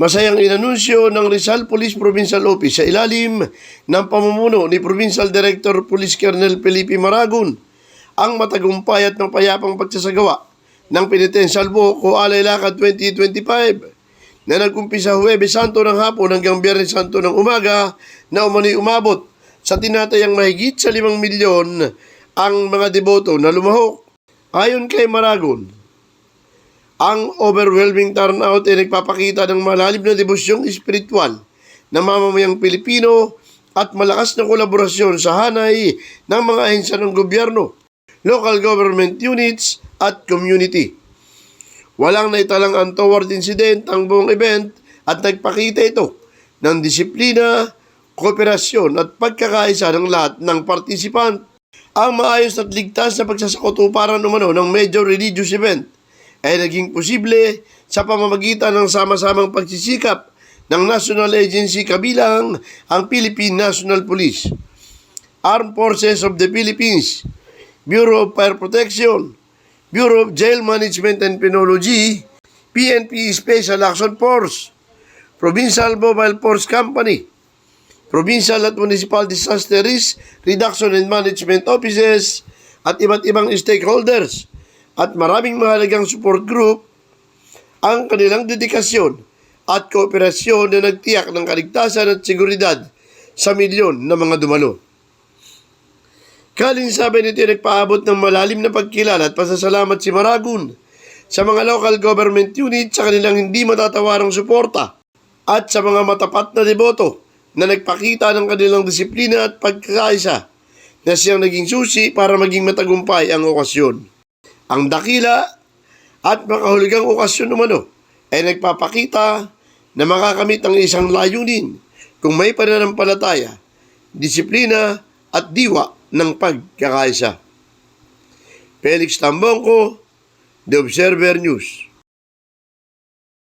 Masayang inanunsyo ng Rizal Police Provincial Office sa ilalim ng pamumuno ni Provincial Director Police Colonel Felipe Maragon ang matagumpay at mapayapang pagsasagawa ng Penitential Book o Alay Lakad 2025 na nagkumpisa Huwebes Santo ng hapon hanggang Biyernes Santo ng umaga na umano'y umabot sa tinatayang mahigit sa 5 milyon ang mga deboto na lumahok. Ayon kay Maragon, ang overwhelming turnout ay nagpapakita ng malalim na devosyong espiritual ng mamamayang Pilipino at malakas na kolaborasyon sa hanay ng mga ahensya ng gobyerno, local government units at community. Walang naitalang untoward incident ang buong event at nagpakita ito ng disiplina, kooperasyon at pagkakaisa ng lahat ng participant. Ang maayos at ligtas na pagsasakutuparan umano ng major religious event ay naging posible sa pamamagitan ng sama-samang pagsisikap ng national agency kabilang ang Philippine National Police, Armed Forces of the Philippines, Bureau of Fire Protection, Bureau of Jail Management and Penology, PNP Special Action Force, Provincial Mobile Force Company, Provincial at Municipal Disaster Risk Reduction and Management Offices at iba't ibang stakeholders at maraming mahalagang support group ang kanilang dedikasyon at kooperasyon na nagtiyak ng kaligtasan at seguridad sa milyon na mga dumalo. Kalinsabi nito nagpaabot ng malalim na pagkilala at pasasalamat si Maragun sa mga local government unit sa kanilang hindi matatawarang suporta at sa mga matapat na deboto na nagpakita ng kanilang disiplina at pagkakaisa na siyang naging susi para maging matagumpay ang okasyon. Ang dakila at makahulugang okasyon umano ay nagpapakita na makakamit ang isang layunin kung may pananampalataya, disiplina at diwa ng pagkakaisa. Felix Tambongko, The Observer News.